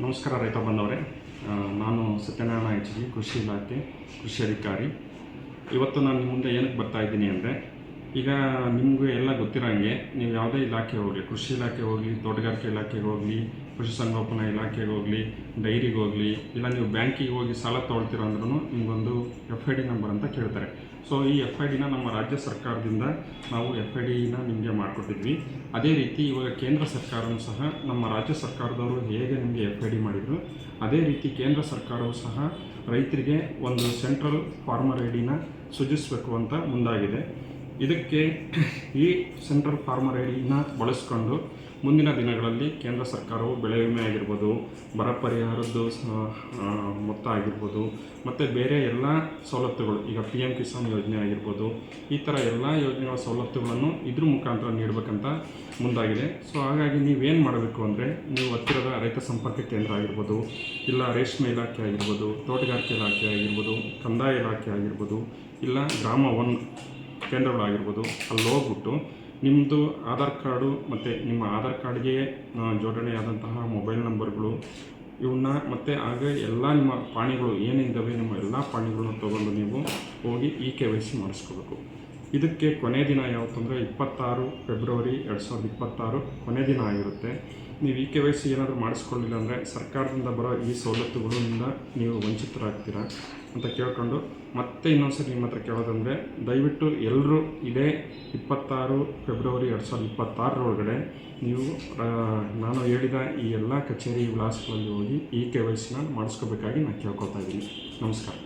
ನಮಸ್ಕಾರ ರೈತ ಬಂದವರೇ ನಾನು ಸತ್ಯನಾರಾಯಣ ಎಚ್ ಜಿ ಕೃಷಿ ಇಲಾಖೆ, ಕೃಷಿ ಅಧಿಕಾರಿ. ಇವತ್ತು ನಾನು ಮುಂದೆ ಏನಕ್ಕೆ ಬರ್ತಾ ಇದ್ದೀನಿ ಅಂದರೆ ಈಗ ನಿಮಗೆ ಎಲ್ಲ ಗೊತ್ತಿರೋಂಗೆ ನೀವು ಯಾವುದೇ ಇಲಾಖೆಗೆ ಹೋಗಲಿ, ಕೃಷಿ ಇಲಾಖೆ ಹೋಗಲಿ, ತೋಟಗಾರಿಕೆ ಇಲಾಖೆಗೆ ಹೋಗಲಿ ಪಶುಸಂಗೋಪನಾ ಸಂಗೋಪನಾ ಇಲಾಖೆಗೆ ಹೋಗಲಿ, ಡೈರಿಗೆ ಹೋಗಲಿ, ಇಲ್ಲ ನೀವು ಬ್ಯಾಂಕಿಗೆ ಹೋಗಿ ಸಾಲ ತೊಗೊಳ್ತೀರ ಅಂದ್ರೂ ನಿಮಗೊಂದು ಎಫ್ ಐ ಡಿ ನಂಬರ್ ಅಂತ ಕೇಳ್ತಾರೆ. ಸೊ ಈ ಎಫ್ ಐ ಡಿನ ನಮ್ಮ ರಾಜ್ಯ ಸರ್ಕಾರದಿಂದ ನಾವು ಎಫ್ ಐ ಡಿನ ನಿಮಗೆ ಮಾಡಿಕೊಟ್ಟಿದ್ವಿ. ಅದೇ ರೀತಿ ಇವಾಗ ಕೇಂದ್ರ ಸರ್ಕಾರವೂ ಸಹ ನಮ್ಮ ರಾಜ್ಯ ಸರ್ಕಾರದವರು ಹೇಗೆ ನಿಮಗೆ ಎಫ್ ಐ ಡಿ ಮಾಡಿದರು, ಅದೇ ರೀತಿ ಕೇಂದ್ರ ಸರ್ಕಾರವು ಸಹ ರೈತರಿಗೆ ಒಂದು ಸೆಂಟ್ರಲ್ ಫಾರ್ಮರ್ ಐ ಡಿನ ಸೃಜಿಸಬೇಕು ಅಂತ ಮುಂದಾಗಿದೆ. ಇದಕ್ಕೆ ಈ ಸೆಂಟ್ರಲ್ ಫಾರ್ಮರ್ ಐ ಡಿನ ಬಳಸ್ಕೊಂಡು ಮುಂದಿನ ದಿನಗಳಲ್ಲಿ ಕೇಂದ್ರ ಸರ್ಕಾರವು ಬೆಳೆ ವಿಮೆ ಆಗಿರ್ಬೋದು, ಬರ ಪರಿಹಾರದ್ದು ಮೊತ್ತ ಆಗಿರ್ಬೋದು, ಮತ್ತು ಬೇರೆ ಎಲ್ಲ ಸವಲತ್ತುಗಳು, ಈಗ ಪಿ ಎಂ ಕಿಸಾನ್ ಯೋಜನೆ ಆಗಿರ್ಬೋದು, ಈ ಥರ ಎಲ್ಲ ಯೋಜನೆಗಳ ಸವಲತ್ತುಗಳನ್ನು ಇದ್ರ ಮುಖಾಂತರ ನೀಡಬೇಕಂತ ಮುಂದಾಗಿದೆ. ಸೊ ಹಾಗಾಗಿ ನೀವೇನು ಮಾಡಬೇಕು ಅಂದರೆ, ನೀವು ಹತ್ತಿರದ ರೈತ ಸಂಪರ್ಕ ಕೇಂದ್ರ ಆಗಿರ್ಬೋದು, ಇಲ್ಲ ರೇಷ್ಮೆ ಇಲಾಖೆ ಆಗಿರ್ಬೋದು, ತೋಟಗಾರಿಕೆ ಇಲಾಖೆ ಆಗಿರ್ಬೋದು, ಕಂದಾಯ ಇಲಾಖೆ ಆಗಿರ್ಬೋದು, ಇಲ್ಲ ಗ್ರಾಮ ಒನ್ ಕೇಂದ್ರಗಳಾಗಿರ್ಬೋದು, ಅಲ್ಲಿ ಹೋಗ್ಬಿಟ್ಟು ನಿಮ್ಮದು ಆಧಾರ್ ಕಾರ್ಡು ಮತ್ತು ನಿಮ್ಮ ಆಧಾರ್ ಕಾರ್ಡ್ಗೆ ಜೋಡಣೆಯಾದಂತಹ ಮೊಬೈಲ್ ನಂಬರ್ಗಳು ಇವನ್ನ ಮತ್ತು ಹಾಗೆ ಎಲ್ಲ ನಿಮ್ಮ ಪಾಣಿಗಳು ಏನಿದ್ದಾವೆ, ನಿಮ್ಮ ಎಲ್ಲ ಪಾಣಿಗಳನ್ನ ತೊಗೊಂಡು ನೀವು ಹೋಗಿ ಇ ಕೆ ವೈ ಸಿ ಮಾಡಿಸ್ಕೋಬೇಕು. ಇದಕ್ಕೆ ಕೊನೆ ದಿನ ಯಾವತ್ತು ಅಂದರೆ ಇಪ್ಪತ್ತಾರು ಫೆಬ್ರವರಿ ಎರಡು ಸಾವಿರದ ಇಪ್ಪತ್ತಾರು ಕೊನೆ ದಿನ ಆಗಿರುತ್ತೆ. ನೀವು ಇ ಕೆ ವೈ ಸಿ ಏನಾದರೂ ಮಾಡಿಸ್ಕೊಳ್ಳಿಲ್ಲ ಅಂದರೆ ಸರ್ಕಾರದಿಂದ ಬರೋ ಈ ಸವಲತ್ತುಗಳಿಂದ ನೀವು ವಂಚಿತರಾಗ್ತೀರಾ ಅಂತ ಕೇಳ್ಕೊಂಡು ಮತ್ತೆ ಇನ್ನೊಂದ್ಸರಿ ನಿಮ್ಮ ಹತ್ರ ಕೇಳೋದಂದರೆ ದಯವಿಟ್ಟು ಎಲ್ಲರೂ ಇದೇ ಇಪ್ಪತ್ತಾರು ಫೆಬ್ರವರಿ ಎರಡು ಸಾವಿರದ ಇಪ್ಪತ್ತಾರರೊಳಗಡೆ ನೀವು ನಾನು ಹೇಳಿದ ಈ ಎಲ್ಲ ಕಚೇರಿ ವಿಳಾಸಗಳಲ್ಲಿ ಹೋಗಿ ಇ ಕೆ ವೈ ಸಿನ ಮಾಡಿಸ್ಕೋಬೇಕಾಗಿ ನಾನು ಕೇಳ್ಕೊತಾ ಇದ್ದೀನಿ. ನಮಸ್ಕಾರ.